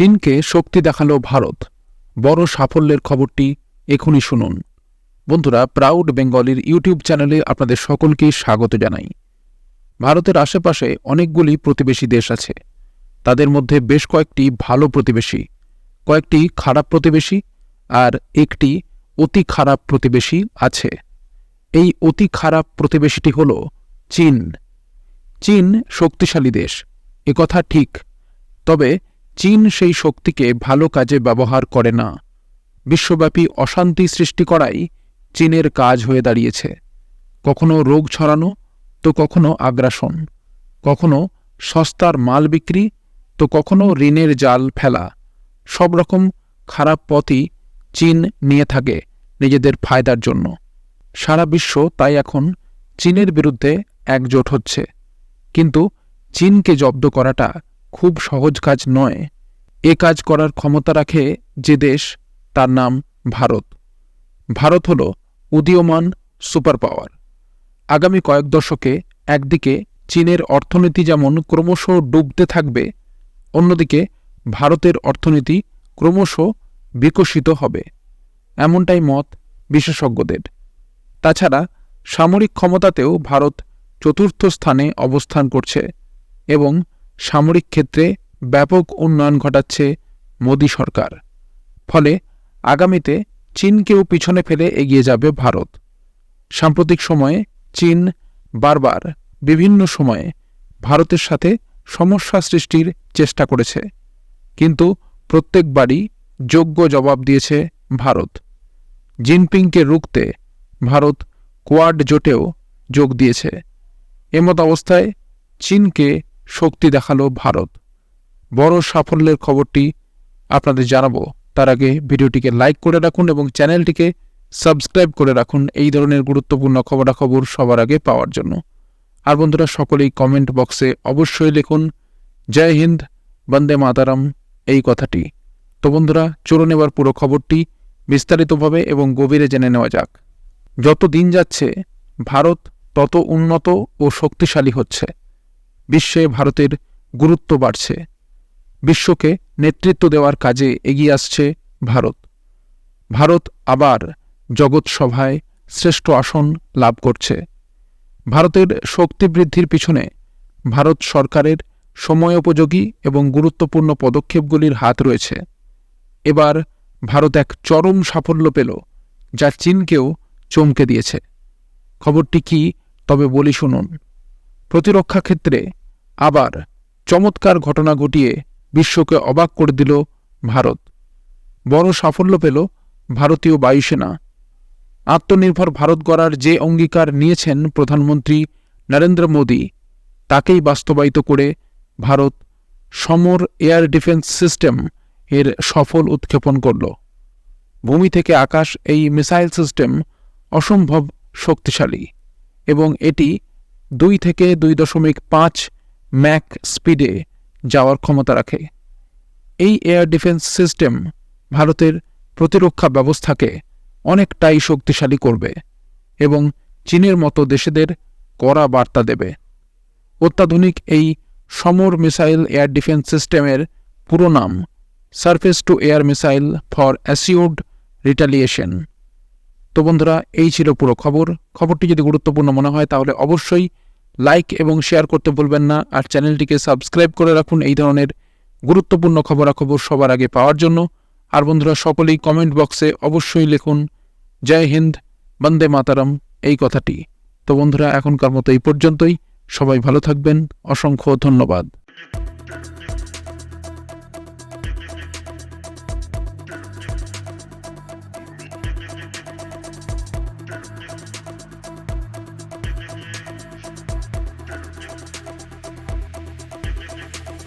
চীনকে শক্তি দেখাল ভারত। বড় সাফল্যের খবরটি এখনই শুনুন। বন্ধুরা প্রাউড বেঙ্গলির ইউটিউব চ্যানেলে আপনাদের সকলকে স্বাগত জানাই। ভারতের আশেপাশে অনেকগুলি প্রতিবেশী দেশ আছে। তাদের মধ্যে বেশ কয়েকটি ভালো প্রতিবেশী, কয়েকটি খারাপ প্রতিবেশী আর একটি অতি খারাপ প্রতিবেশী আছে। এই অতি খারাপ প্রতিবেশীটি হল চীন। চীন শক্তিশালী দেশ একথা ঠিক। তবে চীন সেই শক্তিকে ভালো কাজে ব্যবহার করে না। বিশ্বব্যাপী অশান্তি সৃষ্টি করাই চীনের কাজ হয়ে দাঁড়িয়েছে। কখনো রোগ ছড়ানো, তো কখনো আগ্রাসন। কখনো সস্তার মাল বিক্রি, তো কখনো ঋণের জাল ফেলা। সব রকম খারাপ পথই চীন নিয়ে থাকে নিজেদের ফায়দার জন্য। সারা বিশ্ব তাই এখন চীনের বিরুদ্ধে একজোট হচ্ছে। কিন্তু চীনকে জব্দ করাটা খুব সহজ কাজ নয়। এ কাজ করার ক্ষমতা রাখে যে দেশ, তার নাম ভারত। ভারত হল উদীয়মান সুপার পাওয়ার আগামী কয়েক দশকে একদিকে চীনের অর্থনীতি যেমন ক্রমশ ডুবতে থাকবে, অন্যদিকে ভারতের অর্থনীতি ক্রমশ বিকশিত হবে। এমনটাই মত বিশেষজ্ঞদের। তাছাড়া সামরিক ক্ষমতাতেও ভারত চতুর্থ স্থানে অবস্থান করছে এবং সামরিক ক্ষেত্রে ব্যাপক উন্নয়ন ঘটাচ্ছে মোদী সরকার। ফলে আগামীতে চীনকেও পিছনে ফেলে এগিয়ে যাবে ভারত। সাম্প্রতিক সময়ে চীন বারবার বিভিন্ন সময়ে ভারতের সাথে সমস্যা সৃষ্টির চেষ্টা করেছে। কিন্তু প্রত্যেকবারই যোগ্য জবাব দিয়েছে ভারত। জিনপিংকে রুখতে ভারত কোয়াড জোটেও যোগ দিয়েছে। এমত অবস্থায় চীনকে শক্তি দেখাল ভারত। বড় সাফল্যের খবরটি আপনাদের জানাব। তার আগে ভিডিওটিকে লাইক করে রাখুন এবং চ্যানেলটিকে সাবস্ক্রাইব করে রাখুন। এই ধরনের গুরুত্বপূর্ণ খবরাখবর সবার আগে পাওয়ার জন্য। আর বন্ধুরা, সকলেই কমেন্ট বক্সে অবশ্যই লিখুন, জয় হিন্দ, বন্দে মাতারাম, এই কথাটি। তো বন্ধুরা, চলুন এবার পুরো খবরটি বিস্তারিতভাবে এবং গভীরে জেনে নেওয়া যাক। যত দিন যাচ্ছে, ভারত তত উন্নত ও শক্তিশালী হচ্ছে। বিশ্বে ভারতের গুরুত্ব বাড়ছে। বিশ্বকে নেতৃত্ব দেওয়ার কাজে এগিয়ে আসছে ভারত। ভারত আবার জগৎসভায় শ্রেষ্ঠ আসন লাভ করছে। ভারতের শক্তি বৃদ্ধির পিছনে ভারত সরকারের সময়োপযোগী এবং গুরুত্বপূর্ণ পদক্ষেপগুলির হাত রয়েছে। এবার ভারত এক চরম সাফল্য পেল, যা চীনকেও চমকে দিয়েছে। খবরটি কি? তবে বলি শুনুন। প্রতিরক্ষা ক্ষেত্রে আবার চমৎকার ঘটনা ঘটিয়ে বিশ্বকে অবাক করে দিল ভারত। বড় সাফল্য পেল ভারতীয় বায়ুসেনা। আত্মনির্ভর ভারত গড়ার যে অঙ্গীকার নিয়েছেন প্রধানমন্ত্রী নরেন্দ্র মোদী, তাকেই বাস্তবায়িত করে Bharat SAMAR air defence system এর সফল উৎক্ষেপণ করল। ভূমি থেকে আকাশ এই মিসাইল সিস্টেম অসম্ভব শক্তিশালী এবং এটি দুই থেকে দুই দশমিক পাঁচ ম্যাক স্পিডে যাওয়ার ক্ষমতা রাখে। এই এয়ার ডিফেন্স সিস্টেম ভারতের প্রতিরক্ষা ব্যবস্থাকে অনেকটাই শক্তিশালী করবে এবং চীনের মতো দেশেদের কড়া বার্তা দেবে। অত্যাধুনিক এই সমর মিসাইল এয়ার ডিফেন্স সিস্টেমের পুরো নাম surface to air missile for assured retaliation তো বন্ধুরা, এই ছিল পুরো খবর। খবরটি যদি গুরুত্বপূর্ণ মনে হয়, তাহলে অবশ্যই লাইক এবং শেয়ার করতে ভুলবেন না। আর চ্যানেলটিকে সাবস্ক্রাইব করে রাখুন, এই ধরনের গুরুত্বপূর্ণ খবরাখবর সবার আগে পাওয়ার জন্য। আর বন্ধুরা, সকলেই কমেন্ট বক্সে অবশ্যই লিখুন, জয় হিন্দ, বন্দে মাতারাম, এই কথাটি। তো বন্ধুরা, এখনকার মতো এই পর্যন্তই। সবাই ভালো থাকবেন। অসংখ্য ধন্যবাদ।